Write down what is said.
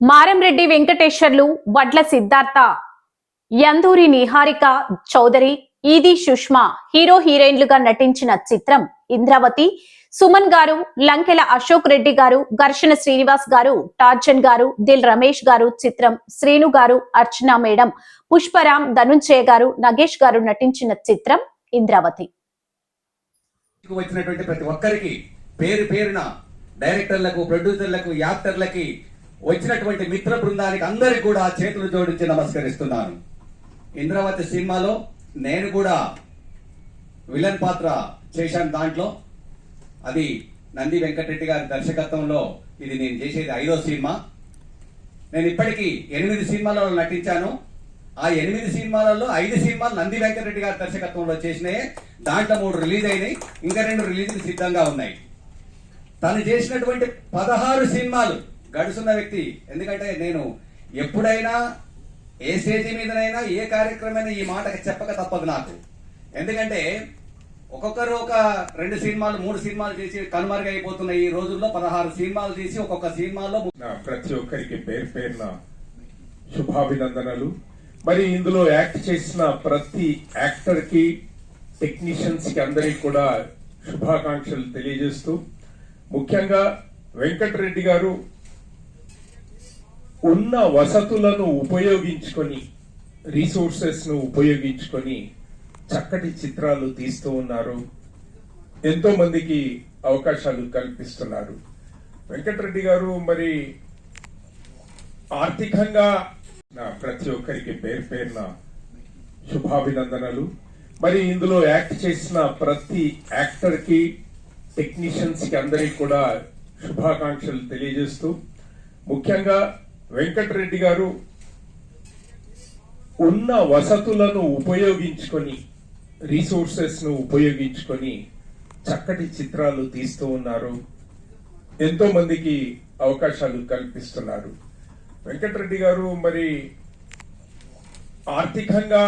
మారంరెడ్డి వెంకటేశ్వర్లు వడ్ల సిద్ధార్థ యందూరి నిహారిక చౌదరి ఈది సుష్మా హీరో హీరోయిన్లుగా నటించిన చిత్రం ఇంద్రావతి. సుమన్ గారు లంకెల అశోక్ రెడ్డి గారు ఘర్షణ శ్రీనివాస్ గారు టార్జన్ గారు దిల్ రమేష్ గారు చిత్రం శ్రీను గారు అర్చన మేడం పుష్పరామ్ ధనుంజయ గారు నగేష్ గారు నటించిన చిత్రం ఇంద్రావతి. వచ్చినటువంటి ప్రతి ఒక్కరికి పేరు పేరున డైరెక్టర్లకు ప్రొడ్యూసర్లకు యాక్టర్లకి వచ్చినటువంటి మిత్ర బృందానికి అందరికి కూడా చేతులు జోడించి నమస్కరిస్తున్నాను. ఇంద్రావతి సినిమాలో నేను కూడా విలన్ పాత్ర చేశాను దాంట్లో. అది నంది వెంకటరెడ్డి గారి దర్శకత్వంలో ఇది నేను చేసేది ఐదో సినిమా. నేను ఇప్పటికీ ఎనిమిది సినిమాలలో నటించాను. ఆ ఎనిమిది సినిమాలలో ఐదు సినిమాలు నంది వెంకటరెడ్డి గారి దర్శకత్వంలో చేసినాయి. దాంట్లో మూడు రిలీజ్ అయినాయి. ఇంకా రెండు రిలీజ్లు సిద్ధంగా ఉన్నాయి. తను చేసినటువంటి పదహారు సినిమాలు గడుస్తున్న వ్యక్తి. ఎందుకంటే నేను ఎప్పుడైనా ఏ స్టేజీ మీదనైనా ఏ కార్యక్రమైనా ఈ మాట చెప్పక తప్పదు నాకు. ఎందుకంటే ఒక్కొక్కరు ఒక రెండు సినిమాలు మూడు సినిమాలు చేసి కనుమరుగైపోతున్న ఈ రోజుల్లో పదహారు సినిమాలు తీసి ఒక్కొక్క సినిమాలో ప్రతి ఒక్కరికి పేరు పేరున శుభాభినందనలు. మరి ఇందులో యాక్ట్ చేసిన ప్రతి యాక్టర్కి టెక్నీషియన్స్కి అందరికి కూడా శుభాకాంక్షలు తెలియజేస్తూ ముఖ్యంగా వెంకటరెడ్డి గారు ఉన్న వసతులను ఉపయోగించుకొని రీసోర్సెస్ను ఉపయోగించుకొని చక్కటి చిత్రాలు తీస్తూ ఉన్నారు. ఎంతో మందికి అవకాశాలు కల్పిస్తున్నారు. వెంకటరెడ్డి గారు మరి ఆర్థికంగా నా ప్రతి ఒక్కరికి పేరు పేరున శుభాభినందనలు. మరి ఇందులో యాక్ట్ చేసిన ప్రతి యాక్టర్కి టెక్నీషియన్స్కి కూడా శుభాకాంక్షలు తెలియజేస్తూ ముఖ్యంగా వెంకటరెడ్డి గారు ఉన్న వసతులను ఉపయోగించుకొని రీసోర్సెస్ను ఉపయోగించుకొని చక్కటి చిత్రాలు తీస్తూ ఉన్నారు. ఎంతో మందికి అవకాశాలు కల్పిస్తున్నారు. వెంకటరెడ్డి గారు మరి ఆర్థికంగా